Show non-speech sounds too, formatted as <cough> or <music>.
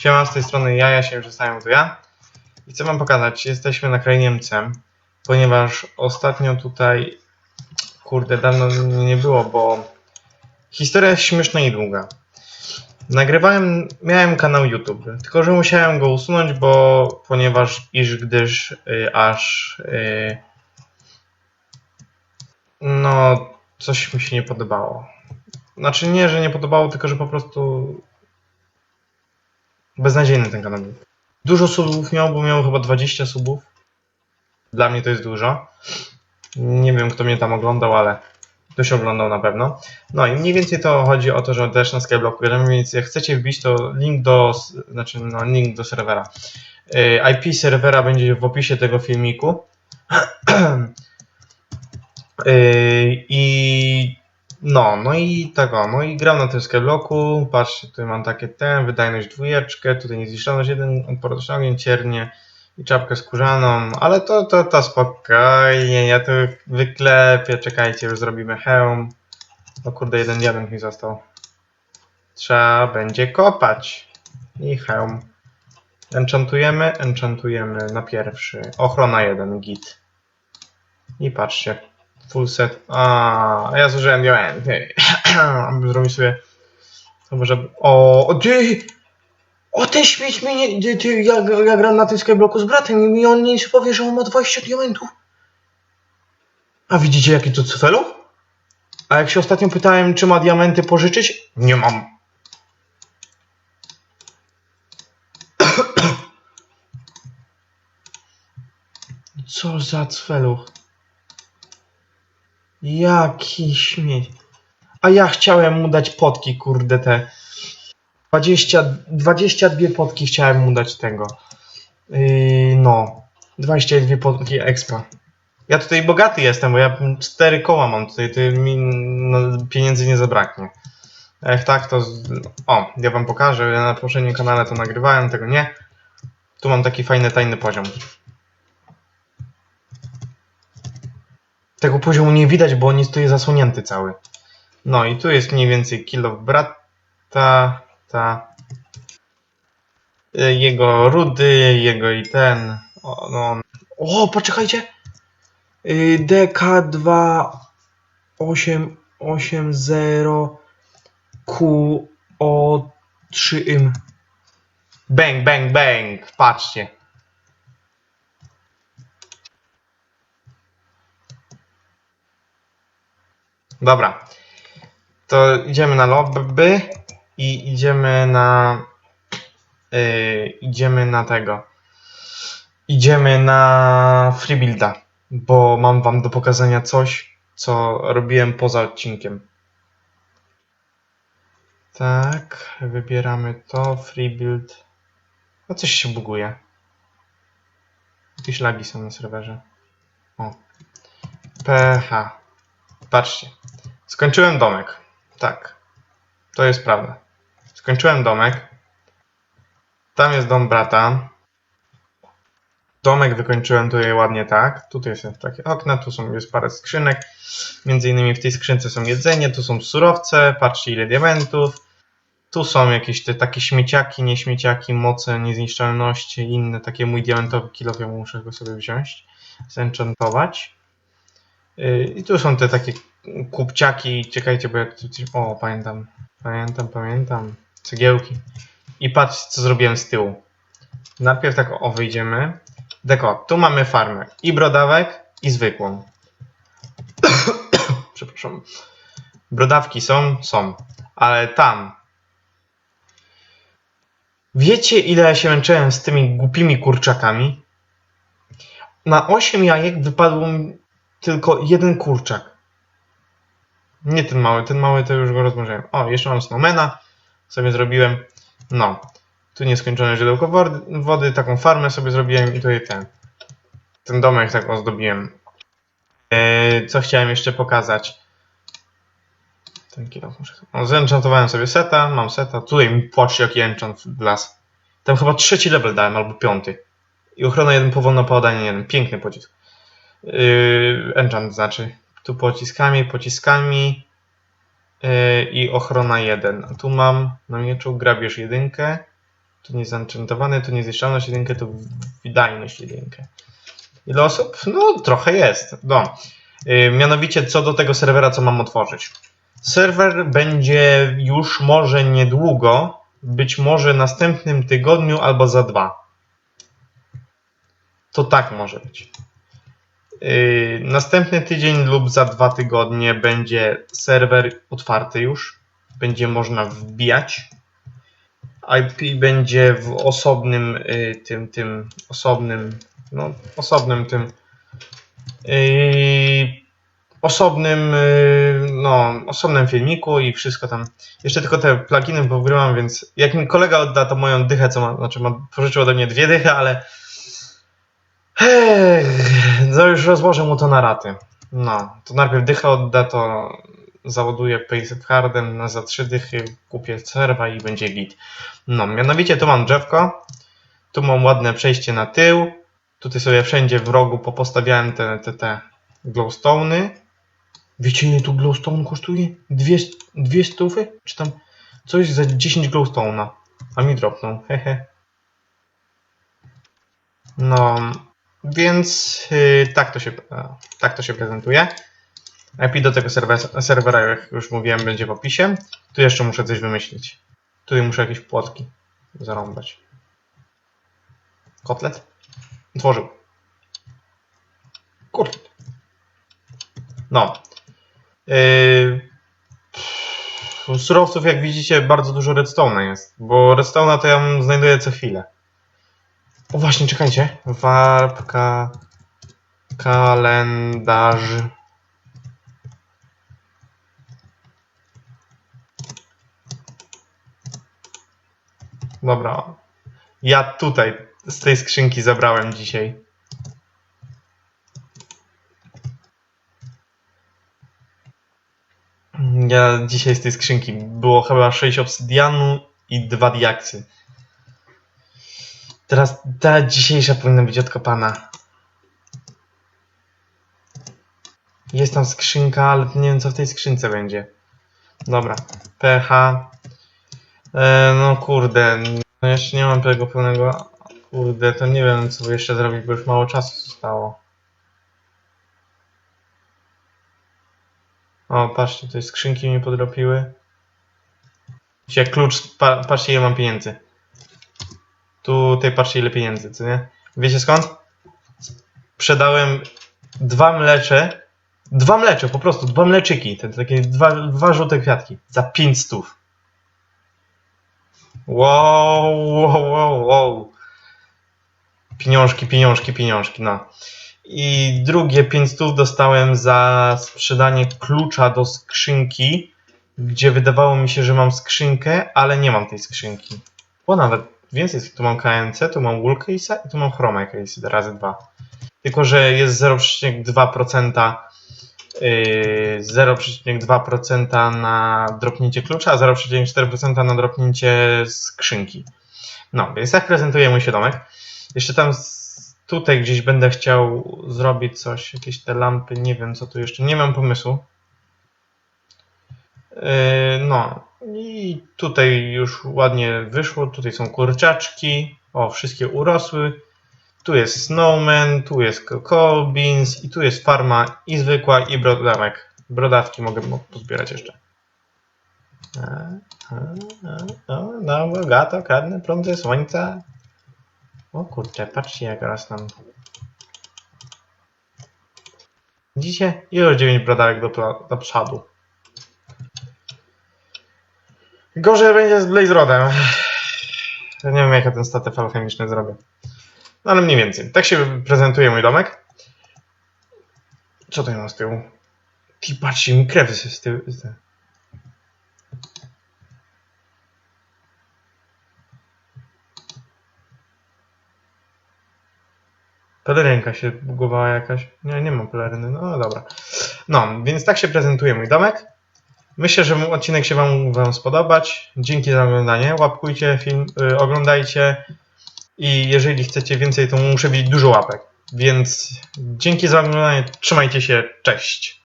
Siema, z tej strony ja, ja się przestaję to ja. I chcę wam pokazać, jesteśmy na krainie Niemcem, ponieważ ostatnio tutaj, kurde, dawno nie było, bo historia jest śmieszna i długa. Nagrywałem, miałem kanał YouTube, tylko że musiałem go usunąć, bo ponieważ iż gdyż y, aż y, no coś mi się nie podobało. Znaczy nie, że nie podobało, tylko że po prostu beznadziejny ten kanał. Dużo subów miał, bo miał chyba 20 subów. Dla mnie to jest dużo. Nie wiem, kto mnie tam oglądał, ale ktoś oglądał na pewno. No i mniej więcej to chodzi o to, że też na Skyblocku gramy, więc jak chcecie wbić, to link do, znaczy no, link do serwera. Yy, IP serwera będzie w opisie tego filmiku. Yy, <clears throat> I no, no i tego, no i gram na tym Skyblocku, patrzcie, tutaj mam takie ten, wydajność dwójeczkę, tutaj niezniszczalność jeden, na ogień, ciernie i czapkę skórzaną, ale to, to, to spokojnie, ja tu wyklepię, czekajcie, już zrobimy hełm. No kurde, jeden diament mi został. Trzeba będzie kopać. I hełm. Enchantujemy, enchantujemy na pierwszy. Ochrona 1, git. I patrzcie, full set. A, ja zużyłem. Aby zrobić sobie. Może. O, o ty! O ten śmieć mnie nie. Ty, ty, ja, ja gram na tym skybloku z bratem i on nie powie, że on ma 20 diamentów. A widzicie jaki to cfelu? A jak się ostatnio pytałem, czy ma diamenty pożyczyć? Nie mam. Co za cfeluch. Jaki śmieć. A ja chciałem mu dać potki, kurde te. 20, 22 potki chciałem mu dać tego. Yy, no. 22 potki expa. Ja tutaj bogaty jestem, bo ja 4 koła mam tutaj, to mi no, pieniędzy nie zabraknie. Jak tak, to. O, ja wam pokażę. Ja na poprzednim kanale to nagrywałem, tego nie. Tu mam taki fajny, tajny poziom. Tego poziomu nie widać, bo on jest tu zasłonięty cały. No i tu jest mniej więcej kilo brata, ta, y, jego rudy, jego i ten. O, no. o poczekajcie! Y, DK2880 QO3M. Bang, bang, bang! Patrzcie. Dobra. To idziemy na lobby i idziemy na. Yy, idziemy na tego. Idziemy na freebuilda, bo mam wam do pokazania coś, co robiłem poza odcinkiem. Tak, wybieramy to, freebuild. No coś się buguje. Jakieś lagi są na serwerze. O. PH. Patrzcie. Skończyłem domek. Tak. To jest prawda. Skończyłem domek. Tam jest dom brata. Domek wykończyłem tutaj ładnie tak. Tutaj są takie okna, tu są, jest parę skrzynek. Między innymi w tej skrzynce są jedzenie, tu są surowce. Patrzcie ile diamentów. Tu są jakieś te takie śmieciaki, nieśmieciaki, moce, niezniszczalności inne takie mój diamentowy kilo, ja muszę go sobie wziąć, zenchantować. Yy, I tu są te takie kupciaki, czekajcie, bo ja tu coś... O, pamiętam, pamiętam, pamiętam. Cegiełki. I patrzcie, co zrobiłem z tyłu. Najpierw tak o, wyjdziemy. Deko, tu mamy farmę. I brodawek, i zwykłą. <coughs> Przepraszam. Brodawki są? Są. Ale tam. Wiecie, ile ja się męczyłem z tymi głupimi kurczakami? Na 8 jajek wypadł mi tylko jeden kurczak. Nie ten mały, ten mały to już go rozmnożyłem. O, jeszcze mam snowmana, sobie zrobiłem. No, tu nieskończone źródełko wody, wody, taką farmę sobie zrobiłem i tutaj ten. Ten domek tak ozdobiłem. Eee, co chciałem jeszcze pokazać? Ten kilo muszę. No, zenchantowałem sobie seta, mam seta. Tutaj mi patrzcie jaki enchant las. Tam chyba trzeci level dałem, albo piąty. I ochrona jeden, powolne popadanie jeden. Piękny pocisk. Yy, enchant znaczy. Tu pociskami, pociskami yy, i ochrona 1. A tu mam na mieczu grabież jedynkę Tu nie zenchantowany, tu nie zniszczalność jedynkę, tu wydajność jedynkę. Ile osób? No, trochę jest. No. Yy, mianowicie co do tego serwera, co mam otworzyć. Serwer będzie już może niedługo, być może następnym tygodniu albo za dwa. To tak może być. Yy, następny tydzień lub za dwa tygodnie będzie serwer otwarty już. Będzie można wbijać. IP będzie w osobnym yy, tym, tym osobnym, no osobnym tym yy, osobnym, no osobnym filmiku i wszystko tam. Jeszcze tylko te pluginy pogrywam, więc jak mi kolega odda to moją dychę, co ma, znaczy ma, pożyczył ode mnie dwie dychy, ale no już rozłożę mu to na raty. No, to najpierw dychę odda, to załaduję Payset Hardem za trzy dychy, kupię serwa i będzie git. No, mianowicie tu mam drzewko, tu mam ładne przejście na tył, tutaj sobie wszędzie w rogu popostawiałem te, te, te glowstone'y. Wiecie ile tu glowstone kosztuje? Dwie, dwie stówy? Czy tam coś za 10 glowstone'a? A mi dropnął, hehe. No, więc yy, tak, to się, tak to się prezentuje. IP do tego serwera, serwera, jak już mówiłem, będzie w opisie. Tu jeszcze muszę coś wymyślić. Tutaj muszę jakieś płotki zarąbać. Kotlet? Tworzył. Kurde. No. Yy, surowców, jak widzicie, bardzo dużo redstone'a jest. Bo redstone'a to ja znajduję co chwilę. O właśnie, czekajcie. Warpka. Kalendarz. Dobra. Ja tutaj z tej skrzynki zabrałem dzisiaj. Ja dzisiaj z tej skrzynki było chyba 6 obsydianu i 2 diaksy. Teraz ta dzisiejsza powinna być odkopana. Jest tam skrzynka, ale nie wiem co w tej skrzynce będzie. Dobra. PH. E, no kurde, no jeszcze nie mam tego pełnego. Kurde, to nie wiem co jeszcze zrobić, bo już mało czasu zostało. O, patrzcie, tutaj skrzynki mi podropiły. Się klucz, pa, patrzcie ile mam pieniędzy. Tutaj patrzcie ile pieniędzy, co nie? Wiecie skąd? Sprzedałem dwa mlecze. Dwa mlecze, po prostu, dwa mleczyki. Te takie dwa, dwa żółte kwiatki. Za 5 stów. Wow, wow, wow, wow. Pieniążki, pieniążki, pieniążki, no. I drugie 5 stów dostałem za sprzedanie klucza do skrzynki, gdzie wydawało mi się, że mam skrzynkę, ale nie mam tej skrzynki. Bo nawet więcej, tu mam KNC, tu mam Wool i tu mam Chrome Case razy dwa. Tylko, że jest 0,2% yy, 0,2% na dropnięcie klucza, a 0,4% na dropnięcie skrzynki. No, więc tak prezentuje mój świadomek. Jeszcze tam tutaj gdzieś będę chciał zrobić coś, jakieś te lampy, nie wiem co tu jeszcze, nie mam pomysłu. Yy, no i tutaj już ładnie wyszło, tutaj są kurczaczki, o wszystkie urosły. Tu jest Snowman, tu jest Cocoa Beans i tu jest farma i zwykła i brodamek. Brodawki mogę mo- pozbierać jeszcze. A, a, o, no bogato, karne prądy słońca. O kurczę, patrzcie jak rosną. Widzicie? I już 9 brodawek do, do przodu. Gorzej będzie z Blaze Rodem. Ja nie wiem jak ja ten statyw alchemiczny zrobię. No ale mniej więcej. Tak się prezentuje mój domek. Co to mam z tyłu? Ty patrzcie, mi krew z tyłu. Pelerynka się bugowała jakaś. Nie, nie mam peleryny. No dobra. No, więc tak się prezentuje mój domek. Myślę, że odcinek się Wam, wam spodobać. Dzięki za oglądanie. Łapkujcie film, y, oglądajcie. I jeżeli chcecie więcej, to muszę mieć dużo łapek. Więc dzięki za oglądanie. Trzymajcie się. Cześć.